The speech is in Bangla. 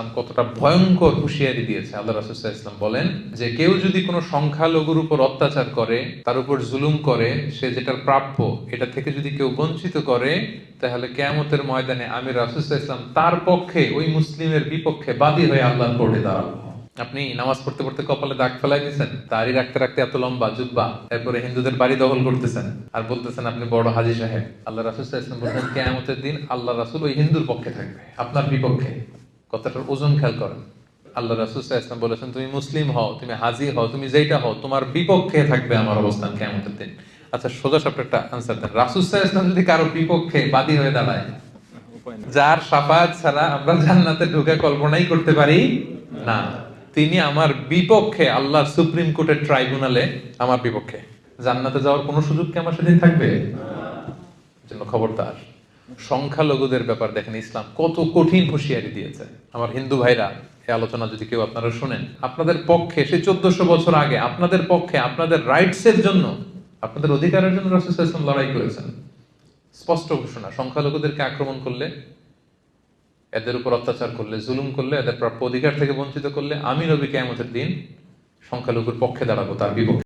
ইসলাম কতটা ভয়ঙ্কর হুঁশিয়ারি দিয়েছে, আল্লাহ রাসুসাহ ইসলাম বলেন যে কেউ যদি কোনো সংখ্যালঘুর উপর অত্যাচার করে, তার উপর জুলুম করে, সে যেটার প্রাপ্য, এটা থেকে যদি কেউ বঞ্চিত করে, তাহলে কেয়ামতের ময়দানে আমি রাসুসাহ ইসলাম তার পক্ষে, ওই মুসলিমের বিপক্ষে বাদী হয়ে আল্লাহর কোর্টে দাঁড়াবো আপনি নামাজ পড়তে পড়তে কপালে দাগ ফেলাই দিয়েছেন, দাড়ি রাখতে রাখতে এত লম্বা, জুব্বা, এরপরে হিন্দুদের বাড়ি দখল করতেছেন, আর বলতেছেন আপনি বড় হাজি সাহেব। আল্লাহ রাসুল ইসলাম বলছেন কেয়ামতের দিন আল্লাহ রাসুল ওই হিন্দুর পক্ষে থাকবে, আপনার বিপক্ষে। কথাটার ওজন খেয়াল করেন। আল্লাহ রাসুল ইসলাম বলেছেন, তুমি মুসলিম হও, তুমি হাজি হও, তুমি যেটা হও, তোমার বিপক্ষে থাকবে আমার অবস্থান কেয়ামতের দিন। আচ্ছা সোজা সব একটা আনসার দেন ইসলাম যদি কারও বিপক্ষে বাদী হয়ে দাঁড়ায়, যার সাফাত ছাড়া আমরা জান্নাতে ঢুকে কল্পনাই করতে পারি না। তিনি আমার বিপক্ষে আল্লাহ সুপ্রিম কোর্টের ট্রাইব্যুনালে আমার বিপক্ষে। জান্নাতে যাওয়ার কোনো সুযোগ কি আমার সেদিন থাকবে? জন্য খবরদার। সংখ্যালঘুদের ব্যাপার দেখেন, ইসলাম কত কঠিন হুঁশিয়ারি দিয়েছে। আমার হিন্দু ভাইরা আলোচনা যদি কেউ আপনারা শুনেন, আপনাদের পক্ষে সে চোদ্দশো বছর আগে আপনাদের পক্ষে, আপনাদের রাইটস এর জন্য, আপনাদের অধিকারের জন্য রাসুল লড়াই করেছেন। স্পষ্ট ঘোষণা, সংখ্যালঘুদেরকে আক্রমণ করলে, এদের উপর অত্যাচার করলে, জুলুম করলে, এদের প্রাপ্য অধিকার থেকে বঞ্চিত করলে, আমি নবী কেমতের দিন সংখ্যালঘুর পক্ষে দাঁড়াবো, তার বিপক্ষে।